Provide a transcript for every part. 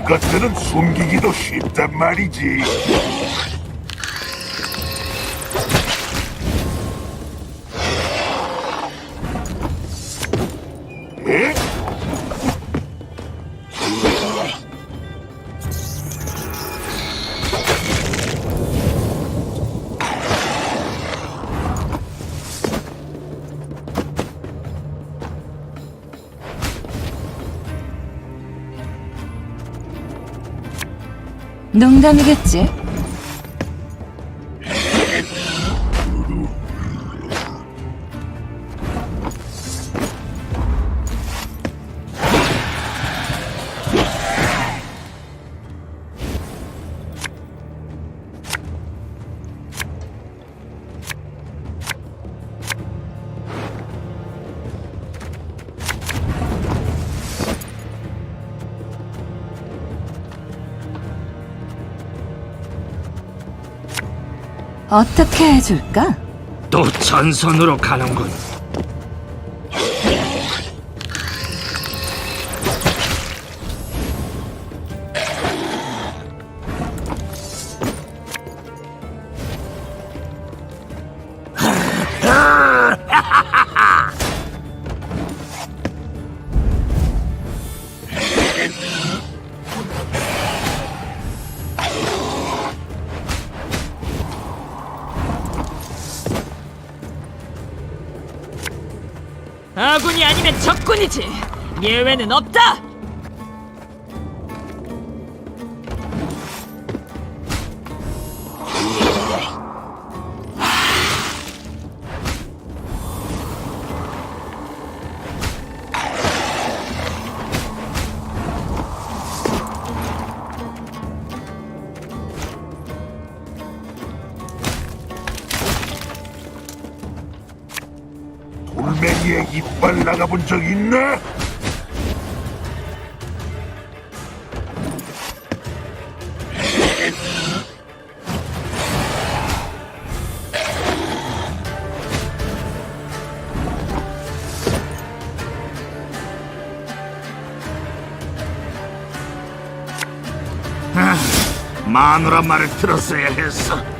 이것들은 숨기기도 쉽단 말이지. 농담이겠지. 어떻게 해줄까? 또 전선으로 가는군. 아군이 아니면 적군이지. 예외는 없다. 돌멩이에 이빨 나가본 적 있나? 마누라 말을 들었어야 했어.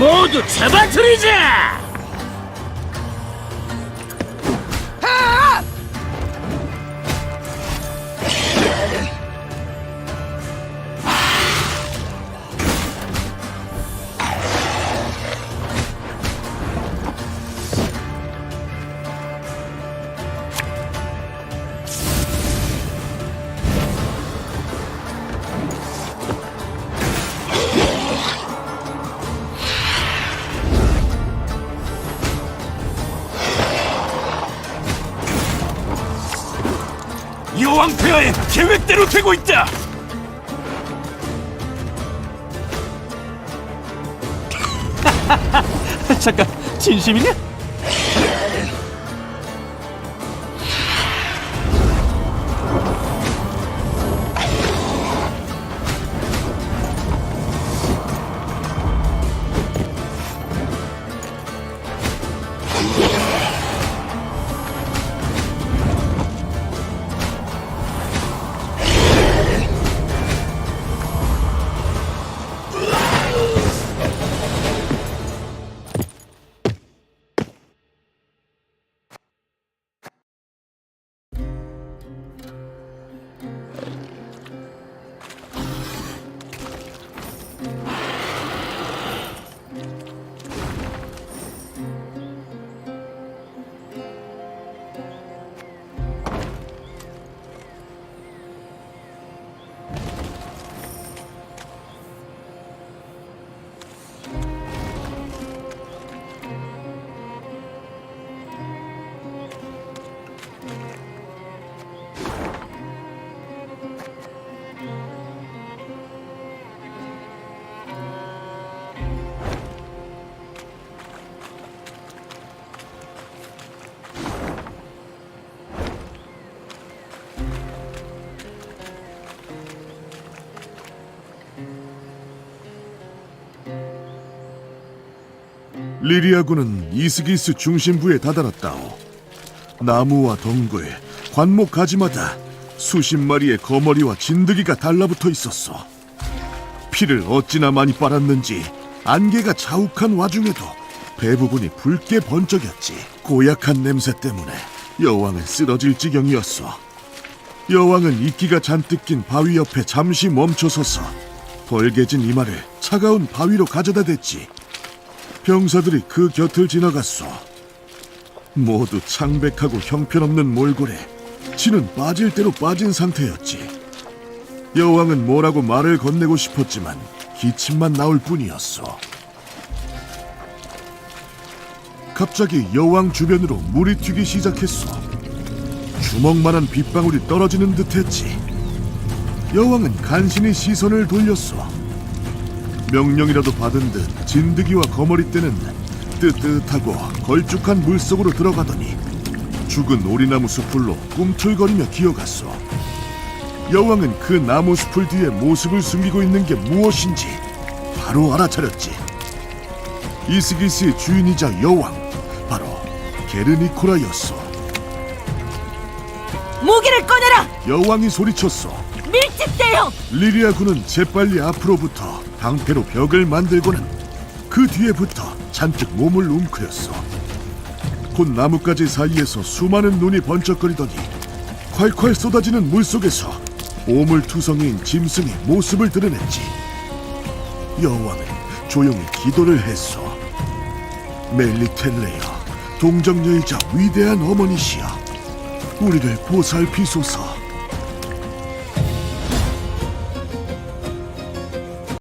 모두 잡아들이자! 여왕 폐하의 계획대로 되고 있다. 잠깐 진심이냐? 리리아군은 이스기스 중심부에 다다랐다오. 나무와 덩굴, 관목 가지마다 수십 마리의 거머리와 진드기가 달라붙어 있었어. 피를 어찌나 많이 빨았는지 안개가 자욱한 와중에도 배부분이 붉게 번쩍였지. 고약한 냄새 때문에 여왕은 쓰러질 지경이었어. 여왕은 이끼가 잔뜩 낀 바위 옆에 잠시 멈춰서서 벌개진 이마를 차가운 바위로 가져다 댔지. 병사들이 그 곁을 지나갔어. 모두 창백하고 형편없는 몰골에 치는 빠질 대로 빠진 상태였지. 여왕은 뭐라고 말을 건네고 싶었지만 기침만 나올 뿐이었어. 갑자기 여왕 주변으로 물이 튀기 시작했어. 주먹만한 빗방울이 떨어지는 듯했지. 여왕은 간신히 시선을 돌렸어. 명령이라도 받은 듯 진드기와 거머리 떼는 뜨뜻하고 걸쭉한 물속으로 들어가더니 죽은 오리나무 숲을로 꿈틀거리며 기어갔어. 여왕은 그 나무 숲을 뒤에 모습을 숨기고 있는 게 무엇인지 바로 알아차렸지. 이스기스의 주인이자 여왕, 바로 게르니코라였어. 무기를 꺼내라! 여왕이 소리쳤어. 밀집대요! 리리아 군은 재빨리 앞으로부터 방패로 벽을 만들고는 그 뒤에부터 잔뜩 몸을 웅크렸어. 곧 나뭇가지 사이에서 수많은 눈이 번쩍거리더니 콸콸 쏟아지는 물속에서 오물투성이인 짐승이 모습을 드러냈지. 여왕은 조용히 기도를 했어. 멜리텔레여, 동정녀이자 위대한 어머니시여, 우리를 보살피소서.